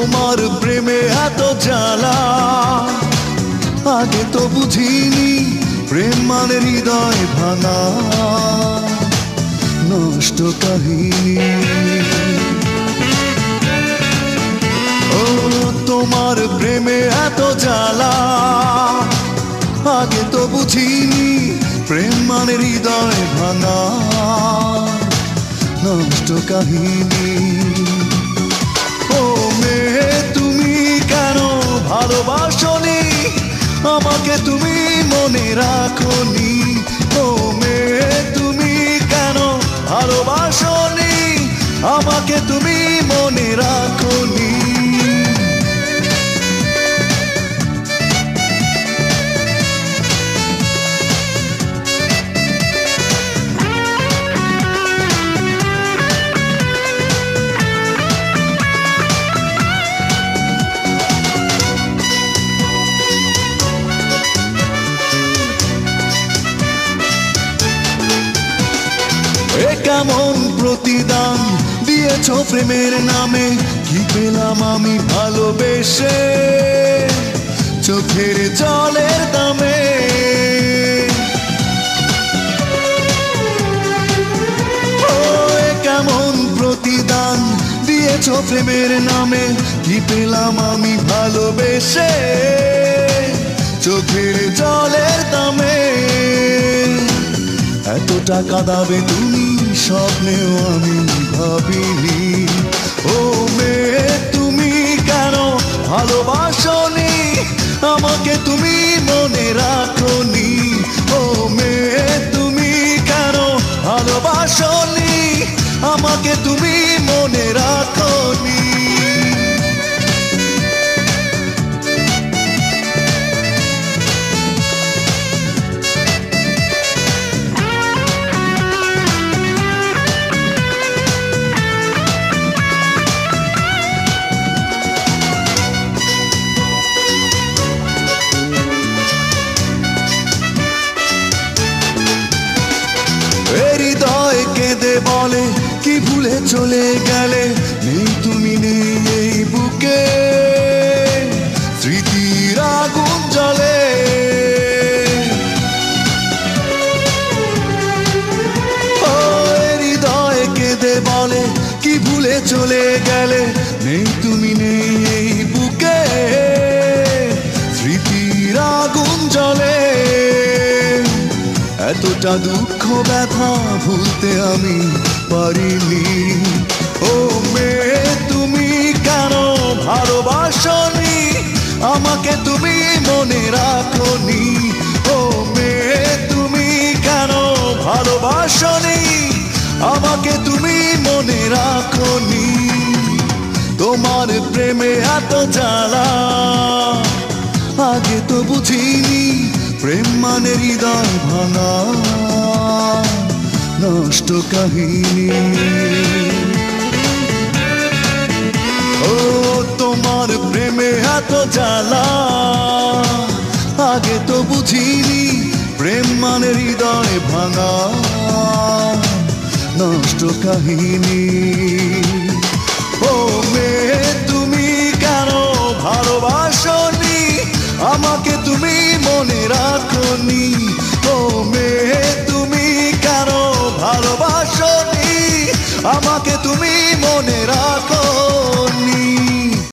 তোমার প্রেমে এত জ্বালা। আগে তো বুঝিনি প্রেম মানে হৃদয় ভাঙা। নষ্ট কাহিনী। ও, তোমার প্রেমে এত জ্বালা। আগে তো বুঝিনি প্রেম মানে হৃদয় ভাঙা। নষ্ট কাহিনী। আমাকে তুমি মনে রাখনি ও মেয়ে তুমি কেন ভালোবাসনি? আমাকে তুমি মনে রাখনি কেমন প্রতিদান দিয়েছ প্রেমের নামে? কি পেলাম আমি ভালোবেসে? চোখের জলের দামে। কেমন প্রতিদান দিয়েছ প্রেমের নামে? কি পেলাম আমি ভালোবেসে? চোখের জলের দামে। এত টাকা দাবে তুমি স্বপ্নেও আমি ভাবিনি। ও মেয়ে তুমি কেন ভালোবাসনি? আমাকে তুমি মনে রাখনি বলে, কি ভুলে চলে গেলে? নেই তুমি নেই এই বুকে। স্মৃতির আগুন জলে হৃদয় কেঁদে বলে, কি ভুলে চলে গেলে? নেই তুমি নেই এতটা দুঃখ ব্যথা ভুলতে আমি পারিনি। ও মেয়ে তুমি কেন ভালোবাসনি? আমাকে তুমি মনে রাখনি। ও মেয়ে তুমি কেন ভালোবাসনি? আমাকে তুমি মনে রাখনি। তোমার প্রেমে এত জ্বালা মানে হৃদয় ভাঙা নষ্ট কাহিনী। ও, তোমার প্রেমে এত জ্বালা, আগে তো বুঝিনি প্রেম মানে হৃদয় ভাঙা, নষ্ট কাহিনী। ও, মেয়ে আমাকে তুমি মনে রাখনি